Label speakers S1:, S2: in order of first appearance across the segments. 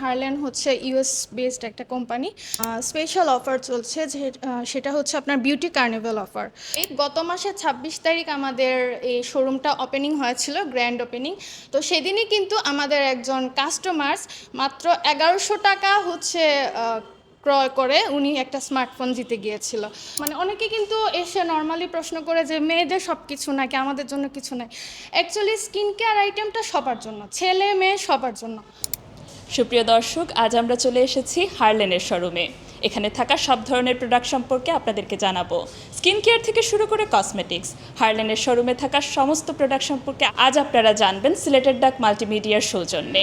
S1: Harland হচ্ছে US based একটা company special offer চলছে সেটা হচ্ছে আপনার বিউটি কার্নিভাল অফার এই গত মাসে ছাব্বিশ তারিখ আমাদের এই শোরুমটা ওপেনিং হয়েছিল গ্র্যান্ড ওপেনিং তো সেদিনই কিন্তু আমাদের একজন কাস্টমার্স মাত্র এগারোশো টাকা হচ্ছে ক্রয় করে উনি একটা স্মার্টফোন জিতে গিয়েছিল। মানে অনেকে কিন্তু এসে নর্মালি প্রশ্ন করে যে, মেয়েদের সব কিছু নাকি আমাদের জন্য কিছু নাই? অ্যাকচুয়ালি স্কিন কেয়ার আইটেমটা সবার জন্য ছেলে মেয়ে সবার জন্য।
S2: সুপ্রিয় দর্শক, আজ আমরা চলে এসেছি হারলেনের শোরুমে। এখানে থাকা সব ধরনের প্রোডাক্ট সম্পর্কে আপনাদেরকে জানাব। স্কিন কেয়ার থেকে শুরু করে কসমেটিক্স হারলেনের শোরুমে থাকা সমস্ত প্রোডাক্ট সম্পর্কে আজ আপনারা জানবেন সিলেটেড ডাক মাল্টিমিডিয়ার সৌজন্যে।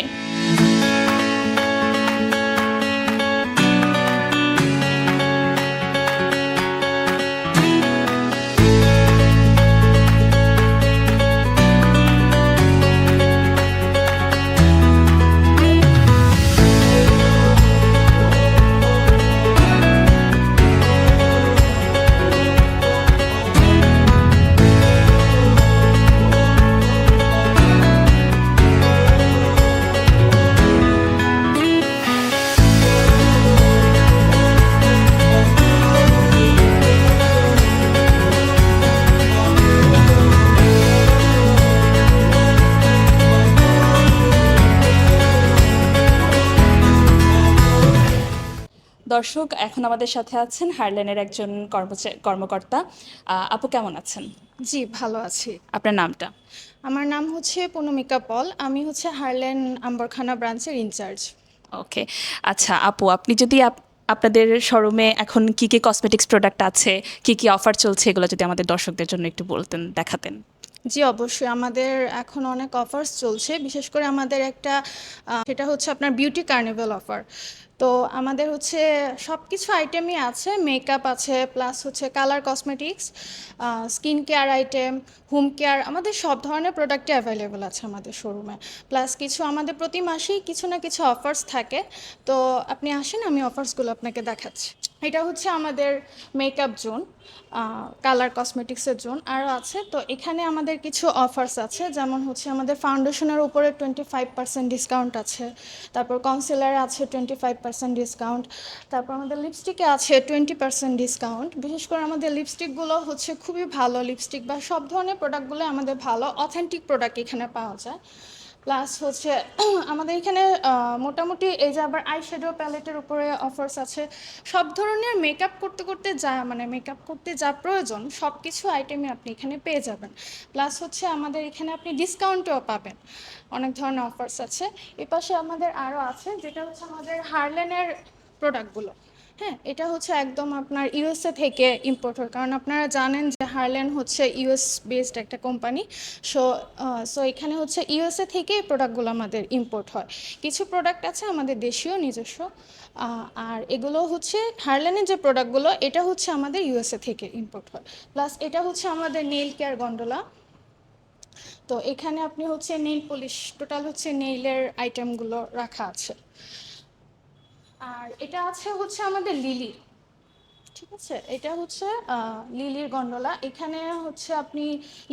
S2: দর্শক এখন আমাদের সাথে আছেন হারলেনের একজন কর্মকর্তা। আপু কেমন আছেন?
S1: জি ভালো আছি।
S2: আপনার নামটা?
S1: আমার নাম হচ্ছে পূনমিকা পল। আমি হচ্ছে হারলেন আম্বরখানা ব্রাঞ্চের ইনচার্জ।
S2: ওকে। আচ্ছা আপু আপনি যদি আপ- আপনাদের শোরুমে এখন কি কি কসমেটিক্স প্রোডাক্ট আছে কি কি অফার চলছে এগুলো যদি আমাদের দর্শকদের জন্য একটু বলতেন দেখাতেন।
S1: জি, অবশ্যই। আমাদের এখন অনেক অফার্স চলছে। বিশেষ করে আমাদের একটা সেটা হচ্ছে আপনার বিউটি কার্নিভাল অফার তো আমাদের হচ্ছে সব কিছু আইটেমই আছে। মেকআপ আছে প্লাস হচ্ছে colour cosmetics skin care item home care আমাদের সব ধরনের প্রোডাক্টই অ্যাভেলেবেল আছে আমাদের শোরুমে প্লাস কিছু আমাদের প্রতি মাসেই কিছু না কিছু অফার্স থাকে। তো আপনি আসেন, আমি অফার্সগুলো আপনাকে দেখাচ্ছি। এটা হচ্ছে আমাদের মেকআপ জোন কালার কসমেটিক্সের জোন আরও আছে। তো এখানে আমাদের কিছু অফার্স আছে, যেমন হচ্ছে আমাদের ফাউন্ডেশনের উপরে টোয়েন্টি ফাইভ পার্সেন্ট ডিসকাউন্ট আছে, তারপর কনসিলারে আছে টোয়েন্টি ফাইভ পার্সেন্ট ডিসকাউন্ট তারপর আমাদের লিপস্টিকে আছে টোয়েন্টি পার্সেন্ট ডিসকাউন্ট বিশেষ করে আমাদের লিপস্টিকগুলো হচ্ছে খুবই ভালো লিপস্টিক বা সব ধরনের প্রোডাক্টগুলো আমাদের ভালো অথেন্টিক প্রোডাক্ট এখানে পাওয়া যায়। প্লাস হচ্ছে, আমাদের এখানে মোটামুটি এই যে আবার আই শ্যাডো প্যালেটের উপরে অফার্স আছে, সব ধরনের মেকআপ করতে করতে যা মানে মেকআপ করতে যা প্রয়োজন সব কিছু আইটেমই আপনি এখানে পেয়ে যাবেন। প্লাস হচ্ছে আমাদের এখানে আপনি ডিসকাউন্টও পাবেন। অনেক ধরনের অফার্স আছে। এ পাশে আমাদের আরও আছে, যেটা হচ্ছে আমাদের হারলেনের প্রোডাক্টগুলো হ্যাঁ এটা হচ্ছে একদম আপনার ইউএসএ থেকে ইম্পোর্ট হয়। কারণ আপনারা জানেন হারল্যান্ড হচ্ছে ইউএস বেসড একটা কোম্পানি সো সো এখানে হচ্ছে ইউএসএ থেকে প্রোডাক্টগুলো আমাদের ইম্পোর্ট হয়। কিছু প্রোডাক্ট আছে আমাদের দেশীয়, নিজস্ব আর এগুলো হচ্ছে হারল্যান্ডের যে প্রোডাক্টগুলো এটা হচ্ছে আমাদের ইউএসএ থেকে ইম্পোর্ট হয়। প্লাস এটা হচ্ছে আমাদের নেল কেয়ার গন্ডোলা তো এখানে আপনি হচ্ছে নেইল পলিশ টোটাল হচ্ছে নেইলের আইটেমগুলো রাখা আছে। আর এটা আছে হচ্ছে আমাদের লিলি ঠিক আছে, এটা হচ্ছে লিলির গন্ডোলা। এখানে হচ্ছে আপনি,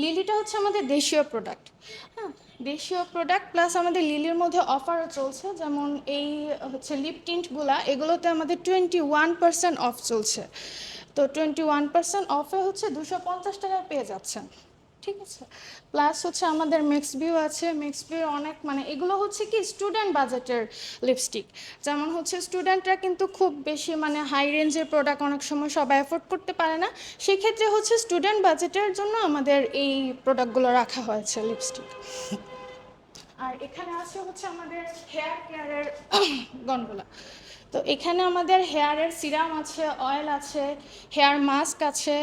S1: লিলিটা হচ্ছে আমাদের দেশীয় প্রোডাক্ট হ্যাঁ? দেশীয় প্রোডাক্ট প্লাস আমাদের লিলির মধ্যে অফারও চলছে, যেমন এই হচ্ছে লিপ টিন্টগুলা এগুলোতে আমাদের টোয়েন্টি ওয়ান পার্সেন্ট অফ চলছে। তো টোয়েন্টি ওয়ান পার্সেন্ট অফে হচ্ছে দুশো পঞ্চাশ টাকায় পেয়ে যাচ্ছেন। ঠিক আছে? প্লাস হচ্ছে আমাদের মিক্স ভিউ আছে মিক্স ভিউ অনেক মানে এগুলো হচ্ছে কি স্টুডেন্ট বাজেটের লিপস্টিক যেমন হচ্ছে স্টুডেন্টরা কিন্তু খুব বেশি মানে হাই রেঞ্জের প্রোডাক্ট অনেক সময় সবাই অ্যাফোর্ড করতে পারে না। সেক্ষেত্রে হচ্ছে স্টুডেন্ট বাজেটের জন্য আমাদের এই প্রোডাক্টগুলো রাখা হয়েছে লিপস্টিক আর এখানে আছে হচ্ছে আমাদের হেয়ার কেয়ারের গনগুলা। তো এখানে আমাদের হেয়ারের সিরাম আছে অয়েল আছে হেয়ার মাস্ক আছে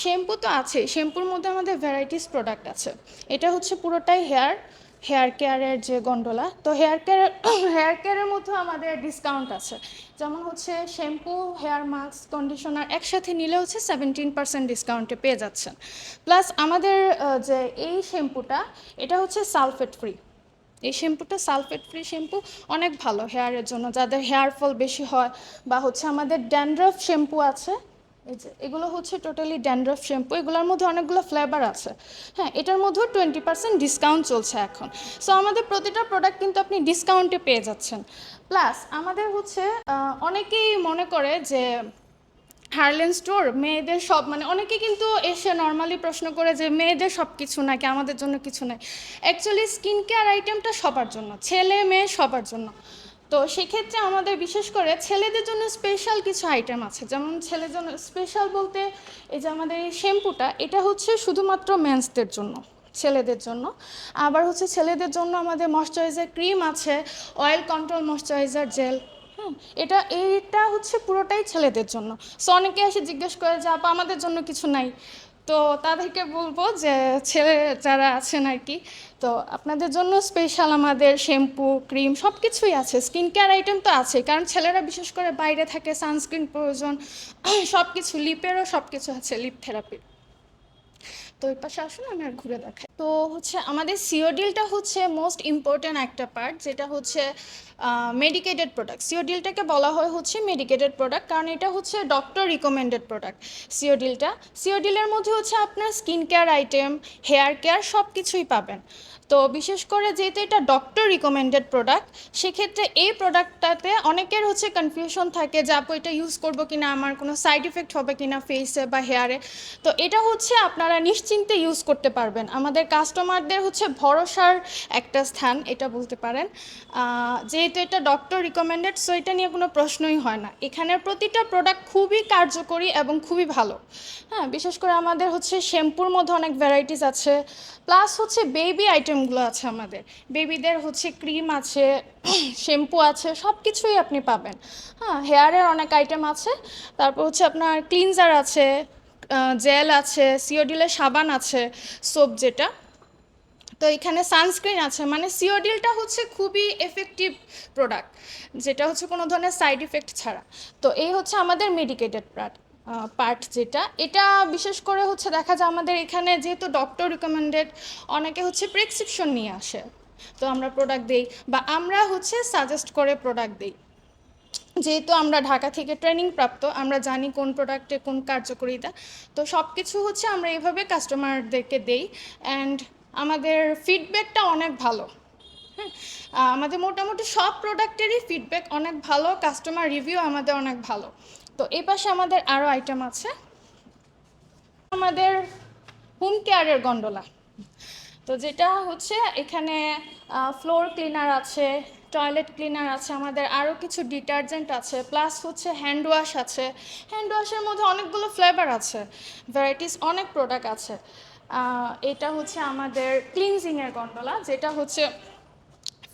S1: শ্যাম্পু তো আছে, শ্যাম্পুর মধ্যে আমাদের ভ্যারাইটিস প্রোডাক্ট আছে। এটা হচ্ছে পুরোটাই হেয়ার হেয়ার কেয়ারের যে গন্ডোলা তো হেয়ার কেয়ার হেয়ার কেয়ারের মধ্যেও আমাদের ডিসকাউন্ট আছে। যেমন হচ্ছে শ্যাম্পু হেয়ার মাস্ক কন্ডিশনার একসাথে নিলে হচ্ছে সেভেন্টিন পার্সেন্ট ডিসকাউন্টে পেয়ে যাচ্ছেন। প্লাস আমাদের যে এই শ্যাম্পুটা, এটা হচ্ছে সালফেট ফ্রি এই শ্যাম্পুটা সালফেট ফ্রি শ্যাম্পু অনেক ভালো হেয়ারের জন্য। যাদের হেয়ার ফল বেশি হয় বা হচ্ছে আমাদের ড্যান্ড্রফ শ্যাম্পু আছে এগুলো হচ্ছে টোটালি ড্যান্ড্রফ শ্যাম্পু এগুলোর মধ্যে অনেকগুলো ফ্লেভার আছে। হ্যাঁ এটার মধ্যেও টোয়েন্টি পার্সেন্ট ডিসকাউন্ট চলছে এখন। সো আমাদের প্রতিটা প্রোডাক্ট কিন্তু আপনি ডিসকাউন্টে পেয়ে যাচ্ছেন। প্লাস আমাদের হচ্ছে অনেকেই মনে করে যে হার্লেন স্টোর মেয়েদের সব মানে অনেকে কিন্তু এসে নর্মালি প্রশ্ন করে যে মেয়েদের সব কিছু নাকি, আমাদের জন্য কিছু নাই। অ্যাকচুয়ালি স্কিন কেয়ার আইটেমটা সবার জন্য, ছেলে, মেয়ে সবার জন্য। তো সেক্ষেত্রে আমাদের বিশেষ করে ছেলেদের জন্য স্পেশাল কিছু আইটেম আছে। যেমন ছেলের জন্য স্পেশাল বলতে এই যে আমাদের এই শ্যাম্পুটা, এটা হচ্ছে শুধুমাত্র মেন্সদের জন্য, ছেলেদের জন্য। আবার হচ্ছে ছেলেদের জন্য আমাদের ময়শ্চারাইজার ক্রিম আছে অয়েল কন্ট্রোল ময়শ্চারাইজার জেল এটা, এইটা হচ্ছে পুরোটাই ছেলেদের জন্য। সো অনেকে এসে জিজ্ঞেস করে যে, আপা, আমাদের জন্য কিছু নাই। তো তাদেরকে বলব যে ছেলে যারা আছেন আর কি, তো আপনাদের জন্য স্পেশাল আমাদের শ্যাম্পু ক্রিম সব কিছুই আছে স্কিন কেয়ার আইটেম তো আছে, কারণ ছেলেরা বিশেষ করে বাইরে থাকে সানস্ক্রিন প্রয়োজন সব কিছু লিপেরও সব কিছু আছে লিপ থেরাপির তো ওই পাশে আসুন, আমি আর ঘুরে দেখাই। তো হচ্ছে আমাদের সিওডিলটা হচ্ছে মোস্ট ইম্পর্ট্যান্ট একটা পার্ট যেটা হচ্ছে মেডিকেটেড প্রোডাক্ট সিওডিলটাকে বলা হয় হচ্ছে মেডিকেটেড প্রোডাক্ট কারণ এটা হচ্ছে ডক্টর রিকমেন্ডেড প্রোডাক্ট সিওডিলটা সিওডিলের মধ্যে হচ্ছে আপনার skin care item hair care সব কিছুই পাবেন। তো বিশেষ করে যেহেতু এটা ডক্টর রিকমেন্ডেড প্রোডাক্ট সেক্ষেত্রে এই প্রোডাক্টটাতে অনেকের হচ্ছে কনফিউশন থাকে যে, আপু, এটা ইউজ করব কিনা? আমার কোনো সাইড ইফেক্ট হবে কিনা ফেসে বা হেয়ারে তো এটা হচ্ছে আপনারা নিশ্চিন্তে ইউজ করতে পারবেন। আমাদের কাস্টমারদের হচ্ছে ভরসার একটা স্থান, এটা বলতে পারেন। যেহেতু এটা ডক্টর রিকমেন্ডেড সো এটা নিয়ে কোনো প্রশ্নই হয় না। এখানের প্রতিটা প্রোডাক্ট খুবই কার্যকরী এবং খুবই ভালো। হ্যাঁ বিশেষ করে আমাদের হচ্ছে শ্যাম্পুর মধ্যে অনেক ভ্যারাইটিস আছে। প্লাস হচ্ছে বেবি আইটেমগুলো আছে আমাদের। বেবিদের হচ্ছে ক্রিম আছে শ্যাম্পু আছে সব কিছুই আপনি পাবেন। হ্যাঁ হেয়ারের অনেক আইটেম আছে। তারপর হচ্ছে আপনার ক্লিনজার আছে। জেল আছে সিওডিলের সাবান আছে, সোপ যেটা। তো এখানে সানস্ক্রিন আছে মানে সিওডিলটা হচ্ছে খুবই এফেক্টিভ প্রোডাক্ট যেটা হচ্ছে কোনো ধরনের সাইড ইফেক্ট ছাড়া। তো এই হচ্ছে আমাদের মেডিকেটেড পার্ট পার্ট যেটা। এটা বিশেষ করে হচ্ছে দেখা যায় আমাদের এখানে যেহেতু ডক্টর রিকমেন্ডেড অনেকে হচ্ছে প্রেসক্রিপশন নিয়ে আসে। তো আমরা প্রোডাক্ট দিই বা আমরা হচ্ছে সাজেস্ট করে প্রোডাক্ট দিই। যেহেতু আমরা ঢাকা থেকে ট্রেনিং প্রাপ্ত, আমরা জানি কোন প্রোডাক্টে কোন কার্যকারিতা। তো সব কিছু হচ্ছে আমরা এইভাবে কাস্টমারদেরকে দেই অ্যান্ড আমাদের ফিডব্যাকটা অনেক ভালো। হ্যাঁ আমাদের মোটামুটি সব প্রোডাক্টেরই ফিডব্যাক অনেক ভালো কাস্টমার রিভিউ আমাদের অনেক ভালো। তো এই পাশে আমাদের আরও আইটেম আছে। আমাদের হোম কেয়ারের গন্ডোলা। তো যেটা হচ্ছে, এখানে ফ্লোর ক্লিনার আছে টয়লেট ক্লিনার আছে, আমাদের আরও কিছু ডিটারজেন্ট আছে প্লাস হচ্ছে হ্যান্ড ওয়াশ আছে। হ্যান্ড ওয়াশের মধ্যে অনেকগুলো ফ্লেভার আছে ভ্যারাইটিস অনেক প্রোডাক্ট আছে। এটা হচ্ছে আমাদের ক্লিনজিংয়ের গন্ডোলা যেটা হচ্ছে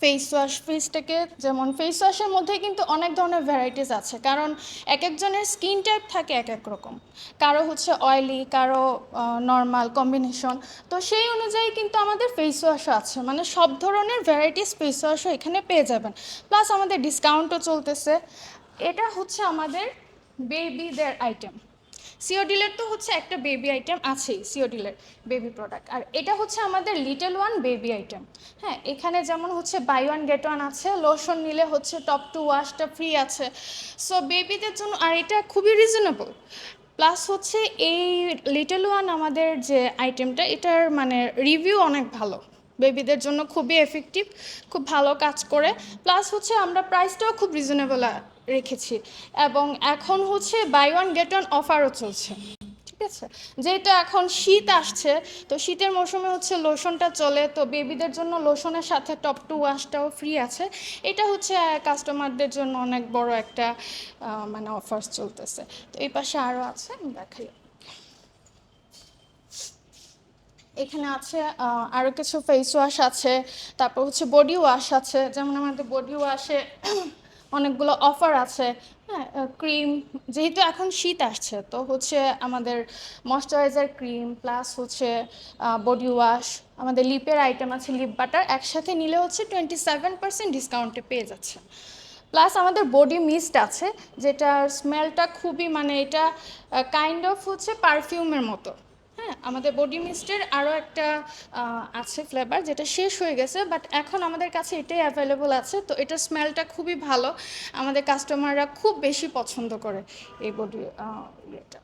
S1: ফেস ওয়াশ ফেসটাকে যেমন ফেস ওয়াশের মধ্যে কিন্তু অনেক ধরনের ভ্যারাইটিস আছে। কারণ এক একজনের স্কিন টাইপ থাকে এক এক রকম। কারও হচ্ছে অয়েলি কারও নর্মাল কম্বিনেশন তো সেই অনুযায়ী কিন্তু আমাদের ফেস ওয়াশও আছে। মানে সব ধরনের ভ্যারাইটিস ফেস ওয়াশও এখানে পেয়ে যাবেন। প্লাস আমাদের ডিসকাউন্টও চলতেছে। এটা হচ্ছে আমাদের বেবিদের আইটেম সিওডিলের তো হচ্ছে একটা বেবি আইটেম আছেই সিওডিলের বেবি প্রোডাক্ট আর এটা হচ্ছে আমাদের লিটল ওয়ান বেবি আইটেম হ্যাঁ এখানে যেমন হচ্ছে বাই ওয়ান গেট ওয়ান আছে লোশন নিলে হচ্ছে টপ টু ওয়াশটা ফ্রি আছে। সো বেবিদের জন্য, আর এটা খুবই রিজনেবল প্লাস হচ্ছে এই লিটল ওয়ান আমাদের যে আইটেমটা এটার মানে রিভিউ অনেক ভালো। বেবিদের জন্য খুবই এফেক্টিভ খুব ভালো কাজ করে। প্লাস হচ্ছে আমরা প্রাইসটাও খুব রিজনেবল রেখেছি। এবং এখন হচ্ছে বাই ওয়ান গেট ওয়ান অফারও চলছে। ঠিক আছে? যেহেতু এখন শীত আসছে, তো শীতের মৌসুমে হচ্ছে লোশনটা চলে। তো বেবিদের জন্য লোশনের সাথে টপ টু ওয়াশটাও ফ্রি আছে। এটা হচ্ছে কাস্টমারদের জন্য অনেক বড় একটা মানে অফার চলতেছে। তো এই পাশে আরও আছে, আমি দেখাই। এখানে আছে আরও কিছু ফেস ওয়াশ আছে। তারপর হচ্ছে বডি ওয়াশ আছে। যেমন আমাদের বডি ওয়াশে অনেকগুলো অফার আছে। হ্যাঁ ক্রিম যেহেতু এখন শীত আসছে, তো হচ্ছে আমাদের ময়শ্চারাইজার ক্রিম প্লাস হচ্ছে বডি ওয়াশ আমাদের লিপের আইটেম আছে লিপ বাটার একসাথে নিলে হচ্ছে টোয়েন্টি সেভেন পার্সেন্ট ডিসকাউন্টে পেয়ে যাচ্ছে প্লাস আমাদের বডি মিস্ট আছে, যেটার স্মেলটা খুবই মানে এটা কাইন্ড অফ হচ্ছে পারফিউমের মতো। হ্যাঁ আমাদের বডি মিস্টের আরও একটা আছে ফ্লেভার যেটা শেষ হয়ে গেছে বাট এখন আমাদের কাছে এটাই অ্যাভেলেবল আছে, তো এটার স্মেলটা খুবই ভালো। আমাদের কাস্টমাররা খুব বেশি পছন্দ করে এই বডি ইয়েটা।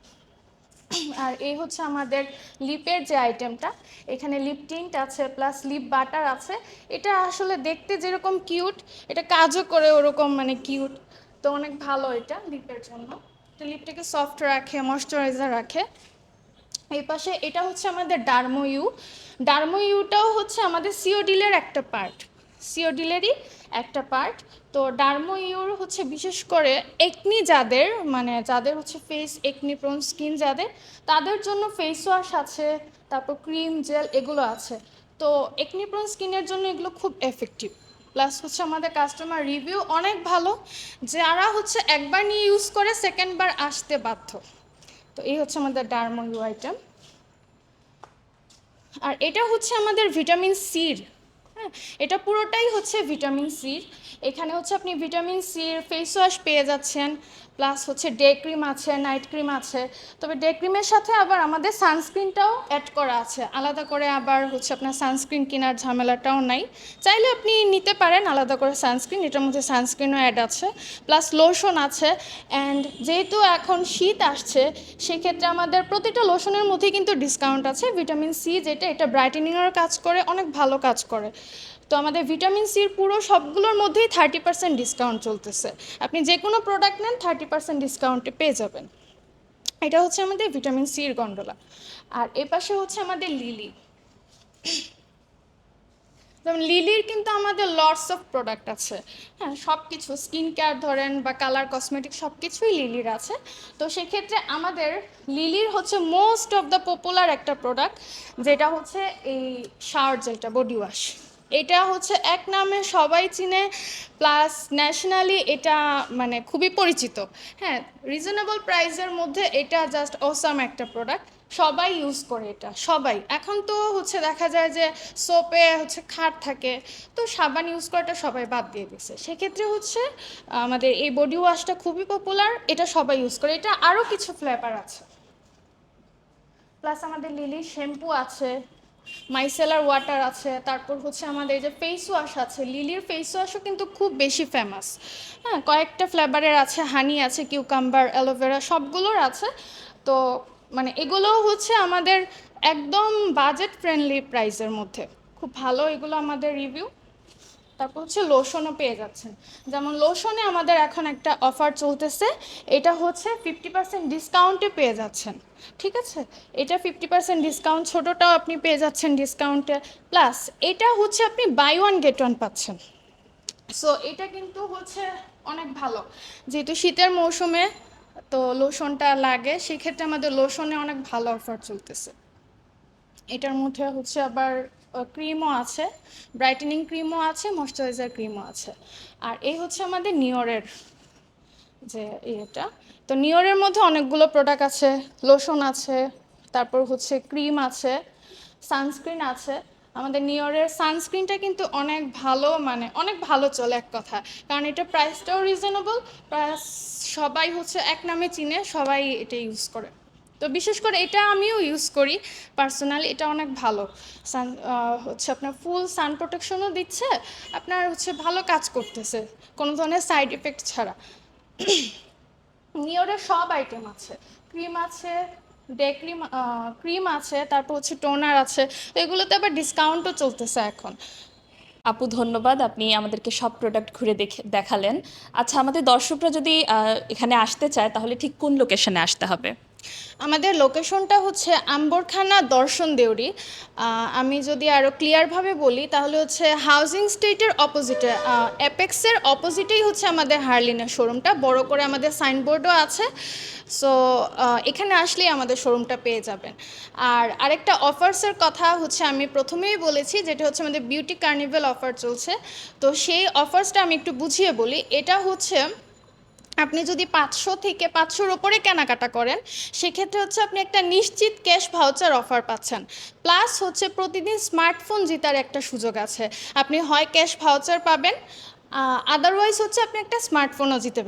S1: আর এই হচ্ছে আমাদের লিপের যে আইটেমটা এখানে লিপ টিন্ট আছে প্লাস লিপ বাটার আছে। এটা আসলে দেখতে যেরকম কিউট এটা কাজও করে ওরকম মানে কিউট তো অনেক ভালো এটা লিপের জন্য। তো লিপটাকে সফট রাখে ময়শ্চারাইজার রাখে। এই পাশে এটা হচ্ছে আমাদের ডার্মো ইউ। ডার্মো ইউটাও হচ্ছে আমাদের সিওডিলের একটা পার্ট সিওডিলেরই একটা পার্ট তো ডার্মো ইউর হচ্ছে বিশেষ করে একনি যাদের মানে যাদের হচ্ছে ফেস একনি প্রোন স্কিন যাদের, তাদের জন্য ফেস ওয়াশ আছে, তারপর ক্রিম জেল এগুলো আছে। তো একনি প্রোন স্কিনের জন্য এগুলো খুব এফেক্টিভ প্লাস হচ্ছে আমাদের কাস্টমার রিভিউ অনেক ভালো। যারা হচ্ছে একবার নিয়ে ইউজ করে সেকেন্ডবার আসতে বাধ্য। তো এই হচ্ছে আমাদের ডার্মো ইউ আইটেম। আর এটা হচ্ছে আমাদের ভিটামিন সির হ্যাঁ এটা পুরোটাই হচ্ছে ভিটামিন সির এখানে হচ্ছে আপনি ভিটামিন সির ফেস ওয়াশ পেয়ে যাচ্ছেন প্লাস হচ্ছে ডে ক্রিম আছে নাইট ক্রিম আছে। তবে ডে ক্রিমের সাথে আবার আমাদের সানস্ক্রিনটাও অ্যাড করা আছে। আলাদা করে আবার হচ্ছে আপনার সানস্ক্রিন কেনার ঝামেলাটাও নাই। চাইলে আপনি নিতে পারেন আলাদা করে সানস্ক্রিন এটার মধ্যে সানস্ক্রিনও অ্যাড আছে প্লাস লোশন আছে। অ্যান্ড যেহেতু এখন শীত আসছে, সেক্ষেত্রে আমাদের প্রতিটা লোশনের মধ্যেই কিন্তু ডিসকাউন্ট আছে। ভিটামিন সি যেটা, এটা ব্রাইটেনিংয়ের কাজ করে, অনেক ভালো কাজ করে। তো আমাদের ভিটামিন সির পুরো সবগুলোর মধ্যেই থার্টি পার্সেন্ট ডিসকাউন্ট চলতেছে। আপনি যে কোনো প্রোডাক্ট নেন থার্টি পার্সেন্ট ডিসকাউন্টে পেয়ে যাবেন। এটা হচ্ছে আমাদের ভিটামিন সির গন্ডোলা আর এ পাশে হচ্ছে আমাদের লিলি যেমন লিলির কিন্তু আমাদের লটস অফ প্রোডাক্ট আছে। হ্যাঁ সব কিছু স্কিন কেয়ার ধরেন বা কালার কসমেটিক সব কিছুই লিলির আছে। তো সেক্ষেত্রে আমাদের লিলির হচ্ছে মোস্ট অফ দ্য পপুলার একটা প্রোডাক্ট যেটা হচ্ছে এই শাওয়ার জেলটা বডি ওয়াশ এটা হচ্ছে এক নামে সবাই চিনে প্লাস ন্যাশনালি এটা মানে খুবই পরিচিত। হ্যাঁ রিজনেবল প্রাইসের মধ্যে এটা জাস্ট অসাম একটা প্রোডাক্ট সবাই ইউজ করে এটা, সবাই। এখন তো হচ্ছে দেখা যায় যে সোপে হচ্ছে খাট থাকে, তো সাবান ইউজ করাটা সবাই বাদ দিয়ে দিচ্ছে সেক্ষেত্রে হচ্ছে আমাদের এই বডি ওয়াশটা খুবই পপুলার এটা সবাই ইউজ করে। এটা আরও কিছু ফ্লেভার আছে। প্লাস আমাদের লিলি শ্যাম্পু আছে। মাইসেলার ওয়াটার আছে, তারপর হচ্ছে আমাদের যে ফেস ওয়াশ আছে, লিলির ফেস ওয়াশও কিন্তু খুব বেশি ফেমাস হ্যাঁ কয়েকটা ফ্লেভারের আছে হানি আছে কিউকাম্বার অ্যালোভেরা সবগুলোর আছে। তো মানে এগুলোও হচ্ছে আমাদের একদম বাজেট ফ্রেন্ডলি প্রাইসের মধ্যে। খুব ভালো এগুলো আমাদের রিভিউ তারপর হচ্ছে লোশনও পেয়ে যাচ্ছেন। যেমন লোশনে আমাদের এখন একটা অফার চলতেছে, এটা হচ্ছে ফিফটি পার্সেন্ট ডিসকাউন্টে পেয়ে যাচ্ছেন, ঠিক আছে? এটা ফিফটি পার্সেন্ট ডিসকাউন্ট ছোটোটাও আপনি পেয়ে যাচ্ছেন ডিসকাউন্টে প্লাস এটা হচ্ছে আপনি বাই ওয়ান গেট ওয়ান পাচ্ছেন। সো এটা কিন্তু হচ্ছে অনেক ভালো, যেহেতু শীতের মৌসুমে তো লোশনটা লাগে, সেক্ষেত্রে আমাদের লোশনে অনেক ভালো অফার চলতেছে। এটার মধ্যে হচ্ছে আবার ক্রিমও আছে ব্রাইটেনিং ক্রিমও আছে ময়শ্চারাইজার ক্রিমও আছে। আর এই হচ্ছে আমাদের নিয়রের যে ইয়েটা। তো নিয়রের মধ্যে অনেকগুলো প্রোডাক্ট আছে লোশন আছে, তারপর হচ্ছে ক্রিম আছে সানস্ক্রিন আছে। আমাদের নিয়রের সানস্ক্রিনটা কিন্তু অনেক ভালো মানে অনেক ভালো চলে এক কথা। কারণ এটা প্রাইসটাও রিজনেবল প্লাস সবাই হচ্ছে এক নামে চিনে, সবাই এটা ইউজ করে। তো বিশেষ করে এটা আমিও ইউজ করি পার্সোনালি এটা অনেক ভালো। সান হচ্ছে আপনার ফুল সান প্রোটেকশনও দিচ্ছে, আপনার হচ্ছে ভালো কাজ করতেছে, কোনো ধরনের সাইড এফেক্ট ছাড়া। নিওরের সব আইটেম আছে ক্রিম আছে ডে ক্রিম ক্রিম আছে, তারপর হচ্ছে টোনার আছে, তো এগুলোতে আবার ডিসকাউন্টও চলতেছে এখন।
S2: আপু, ধন্যবাদ, আপনি আমাদেরকে সব প্রোডাক্ট ঘুরে দেখে, দেখালেন। আচ্ছা আমাদের দর্শকরা যদি এখানে আসতে চায়, তাহলে ঠিক কোন লোকেশনে আসতে হবে?
S1: আমাদের লোকেশনটা হচ্ছে আম্বরখানা দর্শন দেউরি। আমি যদি আরও ক্লিয়ারভাবে বলি, তাহলে হচ্ছে হাউজিং স্টেটের অপোজিটে অ্যাপেক্সের অপোজিটেই হচ্ছে আমাদের হার্লিনের শোরুমটা বড় করে আমাদের সাইনবোর্ডও আছে। সো এখানে আসলেই আমাদের শোরুমটা পেয়ে যাবেন। আর আরেকটা অফার্সের কথা হচ্ছে আমি প্রথমেই বলেছি, যেটা হচ্ছে আমাদের বিউটি কার্নিভেল অফার চলছে। তো সেই অফার্সটা আমি একটু বুঝিয়ে বলি। এটা হচ্ছে আপনি যদি পাঁচশো থেকে পাঁচশোর ওপরে কেনাকাটা করেন, সেক্ষেত্রে হচ্ছে আপনি একটা নিশ্চিত ক্যাশ ভাউচার অফার পাচ্ছেন। প্লাস হচ্ছে প্রতিদিন স্মার্টফোন জেতার একটা সুযোগ আছে। আপনি হয় ক্যাশ ভাউচার পাবেন আদারওয়াইজ হচ্ছে আপনি একটা স্মার্টফোনও জিতে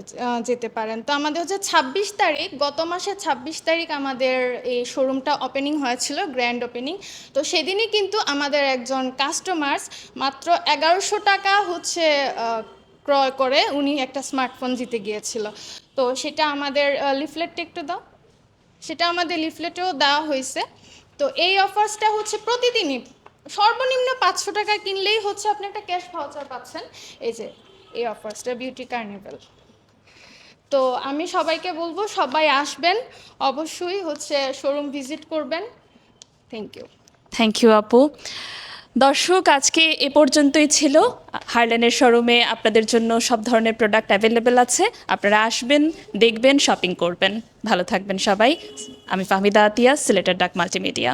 S1: যেতে পারেন। তো আমাদের হচ্ছে ছাব্বিশ তারিখ, গত মাসের ছাব্বিশ তারিখ আমাদের এই শোরুমটা ওপেনিং হয়েছিল গ্র্যান্ড ওপেনিং তো সেদিনই কিন্তু আমাদের একজন কাস্টমার্স মাত্র এগারোশো টাকা হচ্ছে ক্রয় করে উনি একটা স্মার্টফোন জিতে গিয়েছিল। তো সেটা আমাদের লিফলেটটা একটু দাও। সেটা আমাদের লিফলেটেও দেওয়া হয়েছে। তো এই অফার্সটা হচ্ছে প্রতিদিনই সর্বনিম্ন পাঁচশো টাকা কিনলেই হচ্ছে আপনি একটা ক্যাশ ভাউচার পাচ্ছেন। এই যে, এই অফার্সটা বিউটি কার্নিভেল তো আমি সবাইকে বলব, সবাই আসবেন, অবশ্যই হচ্ছে শোরুম ভিজিট করবেন। থ্যাংক ইউ
S2: থ্যাংক ইউ আপু। দর্শক, আজকে এ পর্যন্তই ছিল। হারল্যান্ডের শোরুমে আপনাদের জন্য সব ধরনের প্রোডাক্ট অ্যাভেলেবেল আছে। আপনারা আসবেন, দেখবেন শপিং করবেন। ভালো থাকবেন সবাই। আমি ফাহমিদা আতিয়া সিলেটের ডাক মাল্টিমিডিয়া